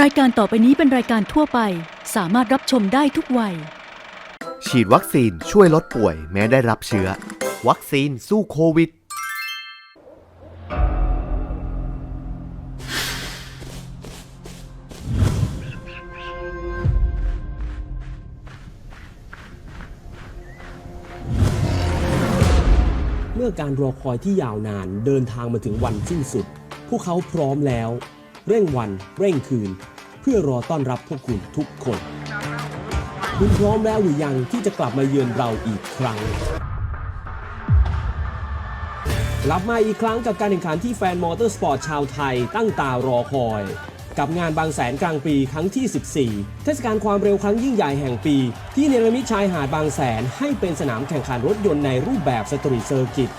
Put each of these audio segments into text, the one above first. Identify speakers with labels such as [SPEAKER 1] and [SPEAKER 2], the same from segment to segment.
[SPEAKER 1] รายการต่อไปนี้เป็นรายการทั่วไป สามารถรับชมได้ทุกวัย
[SPEAKER 2] ฉีดวัคซีนช่วยลดป่วยแม้ได้รับเชื้อ วัคซีนสู้โควิด
[SPEAKER 3] เมื่อการรอคอยที่ยาวนานเดินทางมาถึงวันสิ้นสุด พวกเขาพร้อมแล้ว เร่งวัน เร่งคืน เพื่อรอต้อนรับพวกคุณทุกคน คุณพร้อมแล้วหรือยังที่จะกลับมาเยือนเราอีกครั้งกลับมาอีกครั้งกับการแข่งขันที่แฟนมอเตอร์สปอร์ตชาวไทยตั้งตารอคอยกับงานบางแสนกลางปีครั้งที่ 14 เทศกาลความเร็วครั้งยิ่งใหญ่แห่งปี ที่เนรมิตชายหาดบางแสนให้เป็นสนามแข่งขันรถยนต์ในรูปแบบสตรีทเซอร์กิต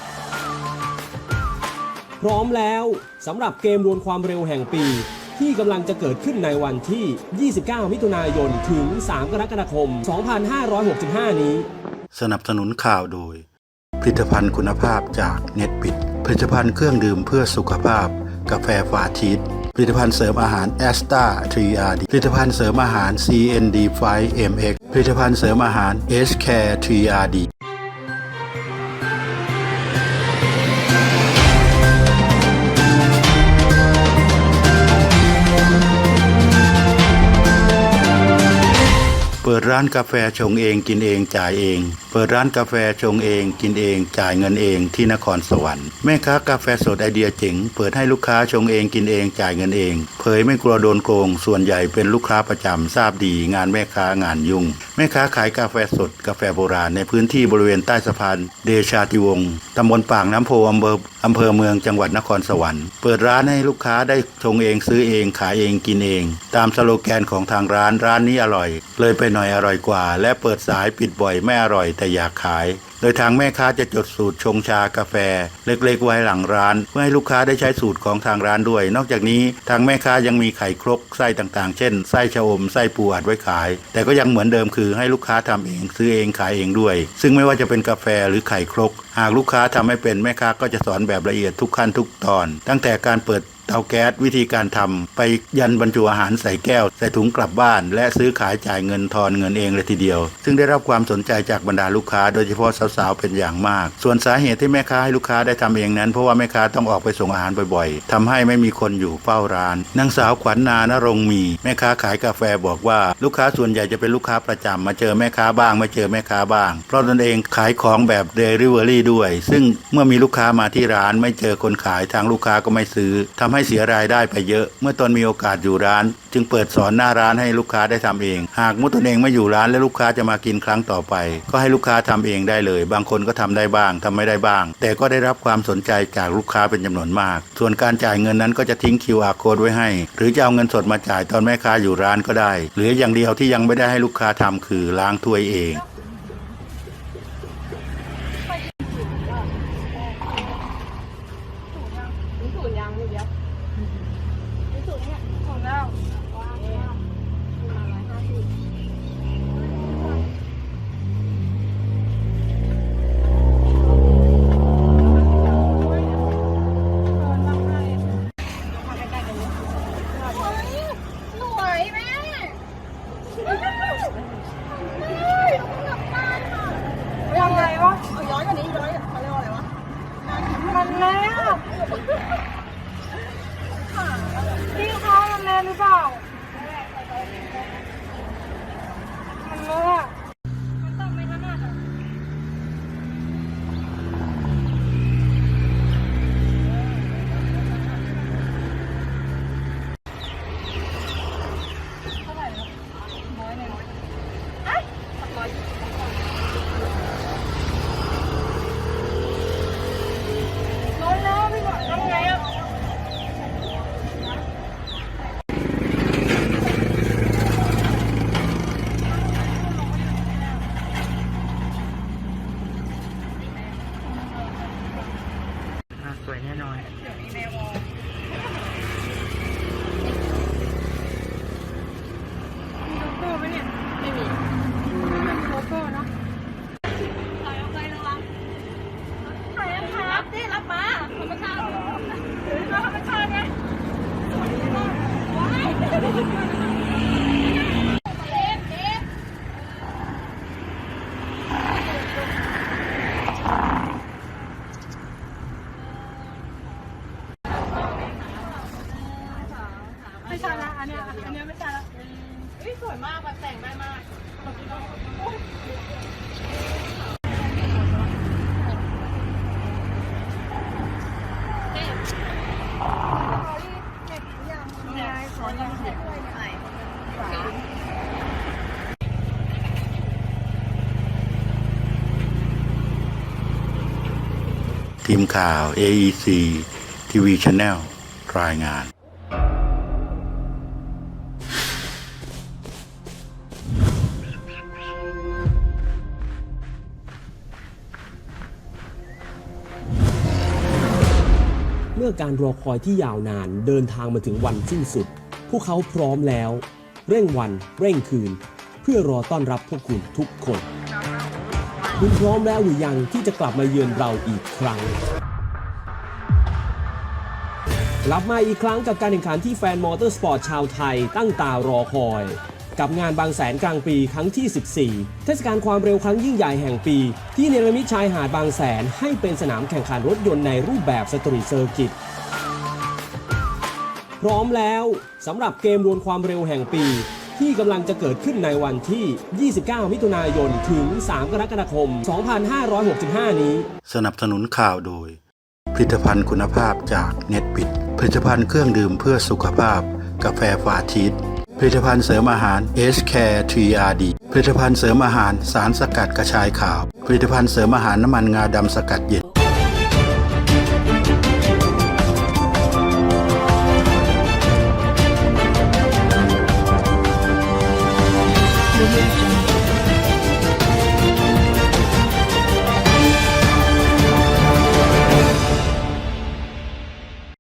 [SPEAKER 3] พร้อมแล้วสำหรับเกมดวลความเร็วแห่งปี ที่กำลังจะเกิดขึ้นในวันที่ 29 มิถุนายน ถึง 3 กรกฎาคม 2565 นี้
[SPEAKER 4] สนับสนุนข่าวโดย ผลิตภัณฑ์คุณภาพจากเน็ตบิด ผลิตภัณฑ์เครื่องดื่มเพื่อสุขภาพ กาแฟฟาชีสผลิตภัณฑ์เสริมอาหารแอสตาทรีอาร์ผลิตภัณฑ์เสริมอาหาร CND 5 MX ผลิตภัณฑ์เสริมอาหาร S Care 3RD เปิดร้านกาแฟชงเองกินเองจ่ายเอง เปิดร้านกาแฟชงเองกินเองจ่ายเงินเองที่นครสวรรค์แม่ค้ากาแฟสดไอเดียเจ๋งเปิดให้ลูกค้าชงเองกินเองจ่ายเงินเอง เผยไม่กลัวโดนโกง ส่วนใหญ่เป็นลูกค้าประจำทราบดีงานแม่ค้างานยุ่งแม่ค้าขายกาแฟสดกาแฟโบราณในพื้นที่บริเวณใต้สะพานเดชาติวงศ์ตำบลปากน้ำโพอำเภออำเภอเมืองจังหวัดนครสวรรค์ เปิดร้านให้ลูกค้าได้ชงเองซื้อเองขายเองกินเอง ตามสโลแกนของทางร้านร้านนี้อร่อย เลยไปหน่อยอร่อยกว่า และเปิดสายปิดบ่อยไม่อร่อยแต่อยากขาย โดยทางแม่ค้าจะจดสูตรชงชากาแฟ เล็กๆไว้หลังร้าน เพื่อให้ลูกค้าได้ใช้สูตรของทางร้านด้วย นอกจากนี้ทางแม่ค้ายังมีไข่ครกไส้ต่างๆ เช่นไส้ชะอมไส้ปูอัดไว้ขาย แต่ก็ยังเหมือนเดิมคือให้ลูกค้าทำเอง ซื้อเองขายเองด้วย ซึ่งไม่ว่าจะเป็นกาแฟหรือไข่ครก หากลูกค้าทำไม่เป็นแม่ค้าก็จะสอนแบบละเอียดทุกขั้นทุกตอน ตั้งแต่การเปิด เตาแก๊สวิธีการทำไปยันบรรจุอาหารใส่แก้ว ใส่ถุงกลับบ้าน และซื้อขายจ่ายเงินทอนเงินเองเลยทีเดียว ซึ่งได้รับความสนใจจากบรรดาลูกค้า โดยเฉพาะสาวๆเป็นอย่างมาก ส่วนสาเหตุที่แม่ค้าให้ลูกค้าได้ทำเองนั้น เพราะว่าแม่ค้าต้องออกไปส่งอาหารบ่อยๆทำให้ไม่มีคนอยู่เฝ้าร้านนางสาวขวัญนานรงมี แม่ค้าขายกาแฟบอกว่าลูกค้าส่วนใหญ่จะเป็นลูกค้าประจำมาเจอแม่ค้าบ้างไม่เจอแม่ค้าบ้าง เพราะตนเองขายของแบบเดลิเวอรี่ด้วย ซึ่งเมื่อมีลูกค้ามาที่ร้านไม่เจอคนขายทางลูกค้าก็ไม่ซื้อทำให้เสียรายได้ไปเยอะ เมื่อตนมีโอกาสอยู่ร้าน จึงเปิดสอนหน้าร้านให้ลูกค้าได้ทำเอง หากมุตนเองไม่อยู่ร้านและลูกค้าจะมากินครั้งต่อไป ก็ให้ลูกค้าทำเองได้เลย บางคนก็ทำได้บ้างทำไม่ได้บ้าง แต่ก็ได้รับความสนใจจากลูกค้าเป็นจำนวนมาก ส่วนการจ่ายเงินนั้นก็จะทิ้ง QR code ไว้ให้ หรือจะเอาเงินสดมาจ่ายตอนแม่ค้าอยู่ร้านก็ได้หรืออย่างเดียวที่ยังไม่ได้ให้ลูกค้าทำคือล้างถ้วยเอง
[SPEAKER 5] ไม่ใช่ละอันเนี้ยอันเนี้ยไม่ใช่ละเฮ้ยสวยมากแบบแต่งได้มาก
[SPEAKER 4] ทีมข่าว AEC TV Channel รายงาน
[SPEAKER 3] เมื่อการรอคอยที่ยาวนานเดินทางมาถึงวันสิ้นสุด พวกเขาพร้อมแล้ว เร่งวันเร่งคืน เพื่อรอต้อนรับพวกคุณทุกคน คุณพร้อมแล้วหรือยังที่จะกลับมาเยือนเราอีกครั้งกลับมาอีกครั้งกับการแข่งขันที่แฟนมอเตอร์สปอร์ตชาวไทยตั้งตารอคอย กับงานบางแสนกลางปีครั้งที่ 14 เทศกาลความเร็วครั้งยิ่งใหญ่แห่งปี ที่เนรมิตชายหาดบางแสนให้เป็นสนามแข่งขันรถยนต์ในรูปแบบสตรีทเซอร์กิตพร้อมแล้วสำหรับเกมดวลความเร็วแห่งปี ที่กำลังจะเกิดขึ้นในวันที่ 29 มิถุนายน ถึง 3 กรกฎาคม 2565 นี้
[SPEAKER 4] สนับสนุนข่าวโดย ผลิตภัณฑ์คุณภาพจากเน็ตบิด ผลิตภัณฑ์เครื่องดื่มเพื่อสุขภาพ กาแฟฟาชีสผลิตภัณฑ์เสริมอาหาร s c a r e 3RD ผลิตภัณฑ์เสริมอาหารสารสกัดกระชายขาว ผลิตภัณฑ์เสริมอาหารน้ำมันงาดำสกัดเย็น